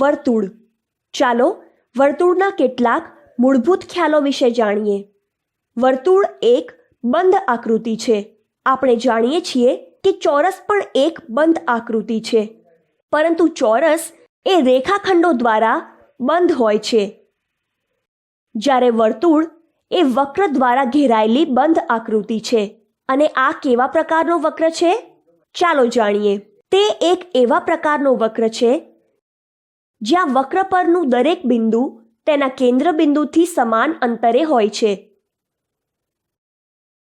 વર્તુળ. ચાલો, વર્તુળના કેટલાક મૂળભૂત ખ્યાલો વિશે જાણીએ. વર્તુળ એક બંધ આકૃતિ છે. આપણે જાણીએ છીએ કે ચોરસ પણ એક બંધ આકૃતિ છે. પરંતુ ચોરસ એ રેખાખંડો દ્વારા બંધ હોય છે. જ્યારે વર્તુળ એ વક્ર દ્વારા ઘેરાયેલી બંધ આકૃતિ છે. અને આ કેવા પ્રકારનો વક્ર છે? ચાલો જાણીએ. તે એક એવા પ્રકારનો વક્ર છે જ્યાં વક્ર પરનું દરેક બિંદુ તેના કેન્દ્ર બિંદુથી સમાન અંતરે હોય છે.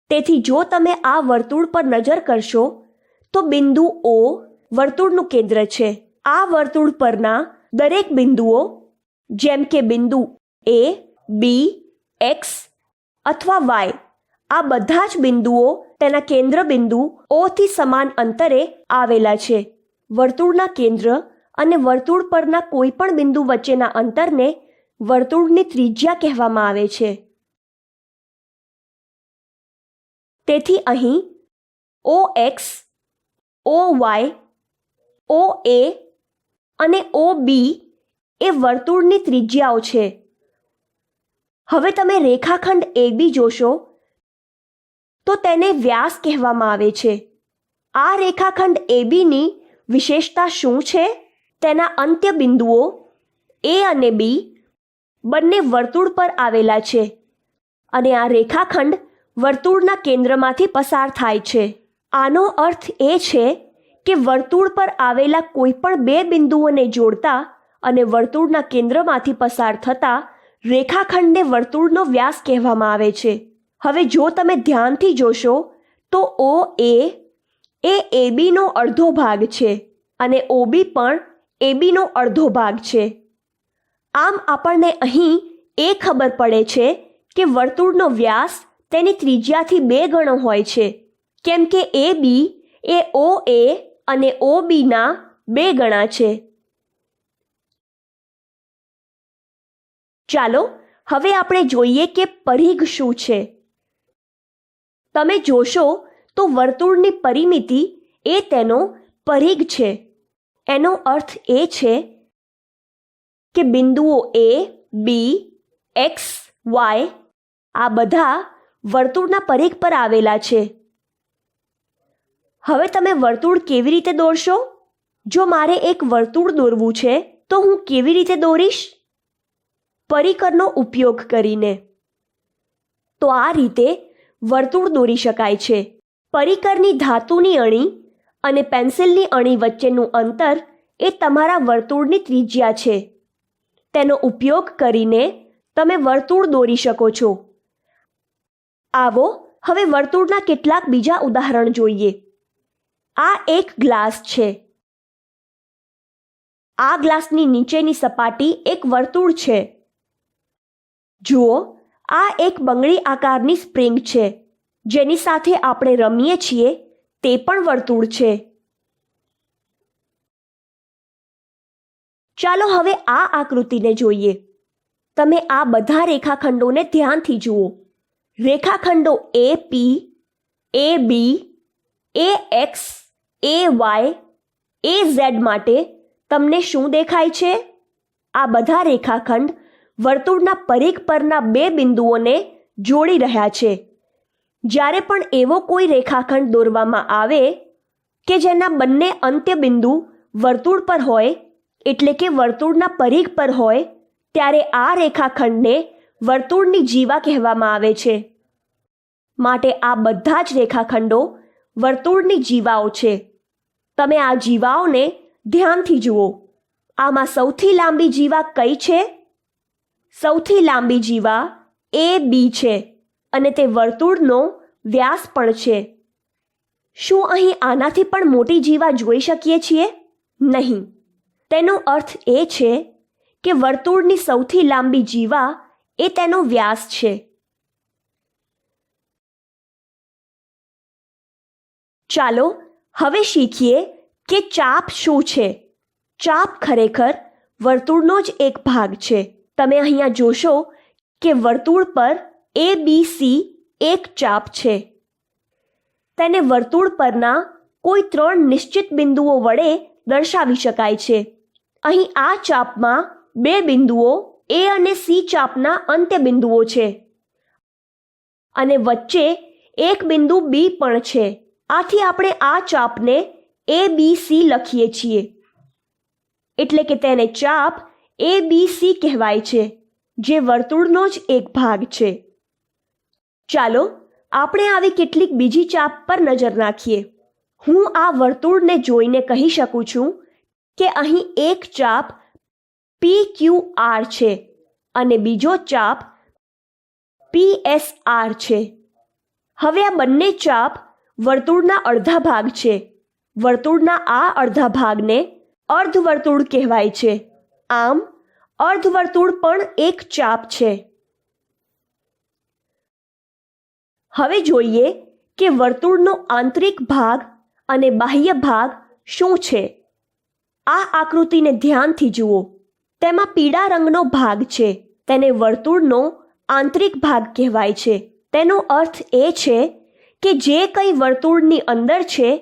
તેથી જો તમે આ વર્તુળ પર નજર કરશો, તો બિંદુ ઓ વર્તુળનું કેન્દ્ર છે. આ વર્તુળ પરના દરેક બિંદુઓ, જેમ કે બિંદુ એ બી એક્સ અથવા વાય આ બધા જ બિંદુઓ તેના કેન્દ્ર બિંદુ ઓથી સમાન અંતરે આવેલા છે. વર્તુળના કેન્દ્ર અને વર્તુળ પરના કોઈ પણ બિંદુ વચ્ચેના અંતરને વર્તુળની ત્રિજ્યા કહેવામાં આવે છે. તેથી અહીં ઓ એક્સ ઓ વાય ઓ એ અને ઓ બી એ વર્તુળની ત્રિજ્યાઓ છે. હવે તમે રેખાખંડ એ બી જોશો, તો તેને વ્યાસ કહેવામાં આવે છે. આ રેખાખંડ એબીની વિશેષતા શું છે? તેના અંત્ય બિંદુઓ એ અને બી બંને વર્તુળ પર આવેલા છે અને આ રેખાખંડ વર્તુળના કેન્દ્રમાંથી પસાર થાય છે. આનો અર્થ એ છે કે વર્તુળ પર આવેલા કોઈપણ બે બિંદુઓને જોડતા અને વર્તુળના કેન્દ્રમાંથી પસાર થતા રેખાખંડને વર્તુળનો વ્યાસ કહેવામાં આવે છે. હવે જો તમે ધ્યાનથી જોશો, તો ઓ એ એ એબીનો અડધો ભાગ છે અને ઓબી પણ એબીનો અડધો ભાગ છે. આમ આપણને અહીં એ ખબર પડે છે કે વર્તુળનો વ્યાસ તેની ત્રિજ્યાથી બે ગણો હોય છે. કેમ કે એ બી એ ઓ એ અને ઓ બીના બે ગણા છે. ચાલો, હવે આપણે જોઈએ કે પરિઘ શું છે. તમે જોશો તો વર્તુળની પરિમિતિ એ તેનો પરિઘ છે. એનો અર્થ એ છે કે બિંદુઓ એ બી એક્સ વાય આ બધા વર્તુળના પરેખ પર આવેલા છે. હવે તમે વર્તુળ કેવી રીતે દોરશો? જો મારે એક વર્તુળ દોરવું છે, તો હું કેવી રીતે દોરીશ? પરિકરનો ઉપયોગ કરીને. તો આ રીતે વર્તુળ દોરી શકાય છે. પરિકરની ધાતુની અણી અને પેન્સિલની અણી વચ્ચેનું અંતર એ તમારા વર્તુળની ત્રિજ્યા છે. તેનો ઉપયોગ કરીને તમે વર્તુળ દોરી શકો છો. આવો, હવે વર્તુળના કેટલાક બીજા ઉદાહરણ જોઈએ. આ એક ગ્લાસ છે. આ ગ્લાસની નીચેની સપાટી એક વર્તુળ છે. જુઓ, આ એક બંગડી આકારની સ્પ્રિંગ છે. જેની સાથે આપણે રમીએ છીએ તે પણ વર્તુળ છે. ચાલો હવે આ આકૃતિને જોઈએ. તમે આ બધા રેખાખંડોને ધ્યાનથી જુઓ. રેખાખંડો A P A B A X A Y A Z માટે તમને શું દેખાય છે? આ બધા રેખાખંડ વર્તુળના પરિઘ પરના બે બિંદુઓને જોડી રહ્યા છે. જ્યારે પણ એવો કોઈ રેખાખંડ દોરવામાં આવે કે જેના બંને અંત્ય બિંદુ વર્તુળ પર હોય, એટલે કે વર્તુળના પરિઘ પર હોય, ત્યારે આ રેખાખંડને વર્તુળની જીવા કહેવામાં આવે છે. માટે આ બધા જ રેખાખંડો વર્તુળની જીવાઓ છે. તમે આ જીવાઓને ધ્યાનથી જુઓ. આમાં સૌથી લાંબી જીવા કઈ છે? સૌથી લાંબી જીવા એ બી છે. અને તે વર્તુળનો વ્યાસ પણ છે. શું અહીં આનાથી પણ મોટી જીવા જોઈ શકીએ છીએ? નહીં. તેનો અર્થ એ છે કે વર્તુળની સૌથી લાંબી જીવા એ તેનો વ્યાસ છે. ચાલો હવે શીખીએ કે ચાપ શું છે. ચાપ ખરેખર વર્તુળનો જ એક ભાગ છે. તમે અહીંયા જોશો કે વર્તુળ પર એ બી સી એક ચાપ છે. તેને વર્તુળ પરના કોઈ ત્રણ નિશ્ચિત બિંદુઓ વડે દર્શાવી શકાય છે. અહીં આ ચાપમાં બે બિંદુઓ એ અને સી ચાપના અંત્ય બિંદુઓ છે. અને વચ્ચે એક બિંદુ બી પણ છે. આથી આપણે આ ચાપને એ બી સી લખીએ છીએ. એટલે કે તેને ચાપ એ બી સી કહેવાય છે, જે વર્તુળનો જ એક ભાગ છે. ચાલો આપણે આવી કેટલીક બીજી ચાપ પર નજર નાખીએ. હું આ વર્તુળને જોઈને કહી શકું છું કે અહીં એક ચાપ પી ક્યુ આર છે અને બીજો ચાપ પી એસ આર છે. હવે આ બંને ચાપ વર્તુળના અડધા ભાગ છે. વર્તુળના આ અડધા ભાગને અર્ધવર્તુળ કહેવાય છે. આમ અર્ધવર્તુળ પણ એક ચાપ છે. હવે જોઈએ કે વર્તુળનો આંતરિક ભાગ અને બાહ્ય ભાગ શું છે. આ આકૃતિને ધ્યાનથી જુઓ. તેમાં પીળા રંગનો ભાગ છે. તેને વર્તુળનો આંતરિક ભાગ કહેવાય છે. તેનો અર્થ એ છે કે જે કંઈ વર્તુળની અંદર છે,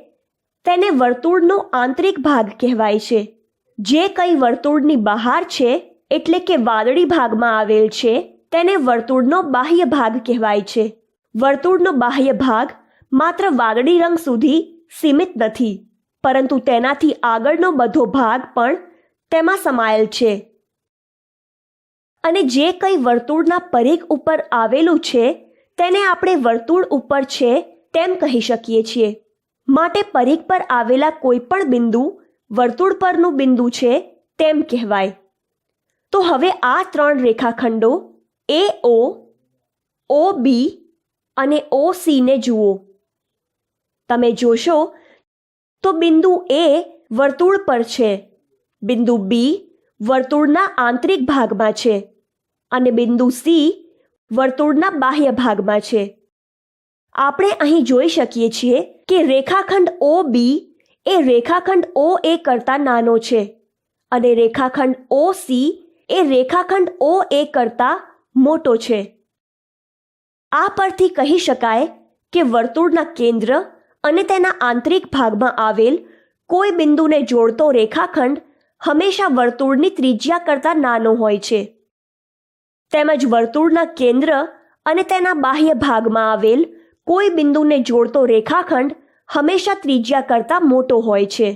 તેને વર્તુળનો આંતરિક ભાગ કહેવાય છે. જે કંઈ વર્તુળની બહાર છે, એટલે કે વાદળી ભાગમાં આવેલ છે, તેને વર્તુળનો બાહ્ય ભાગ કહેવાય છે. વર્તુળનો બાહ્ય ભાગ માત્ર વાદળી રંગ સુધી સીમિત નથી, પરંતુ તેનાથી આગળનો બધો ભાગ પણ તેમાં સમાયેલ છે. અને જે કંઈ વર્તુળના પરિઘ ઉપર આવેલું છે, તેને આપણે વર્તુળ ઉપર છે તેમ કહી શકીએ છીએ. માટે પરિઘ પર આવેલા કોઈ પણ બિંદુ વર્તુળ પરનું બિંદુ છે તેમ કહેવાય. તો હવે આ ત્રણ રેખાખંડો એ ઓ બી અને ઓ સીને જુઓ. તમે જોશો તો બિંદુ એ વર્તુળ પર છે. બિંદુ બી વર્તુળના આંતરિક ભાગમાં છે. અને બિંદુ સી વર્તુળના બાહ્ય ભાગમાં છે. આપણે અહીં જોઈ શકીએ છીએ કે રેખાખંડ ઓ બી એ રેખાખંડ ઓ એ કરતાં નાનો છે અને રેખાખંડ ઓ સી એ રેખાખંડ ઓ એ કરતાં મોટો છે. આ પરથી કહી શકાય કે વર્તુળના કેન્દ્ર અને તેના આંતરિક ભાગમાં આવેલ કોઈ બિંદુને જોડતો રેખાખંડ હંમેશા વર્તુળની ત્રિજ્યા કરતાં નાનો હોય છે. તેમજ વર્તુળના કેન્દ્ર અને તેના બાહ્ય ભાગમાં આવેલ કોઈ બિંદુને જોડતો રેખાખંડ હંમેશા ત્રિજ્યા કરતાં મોટો હોય છે.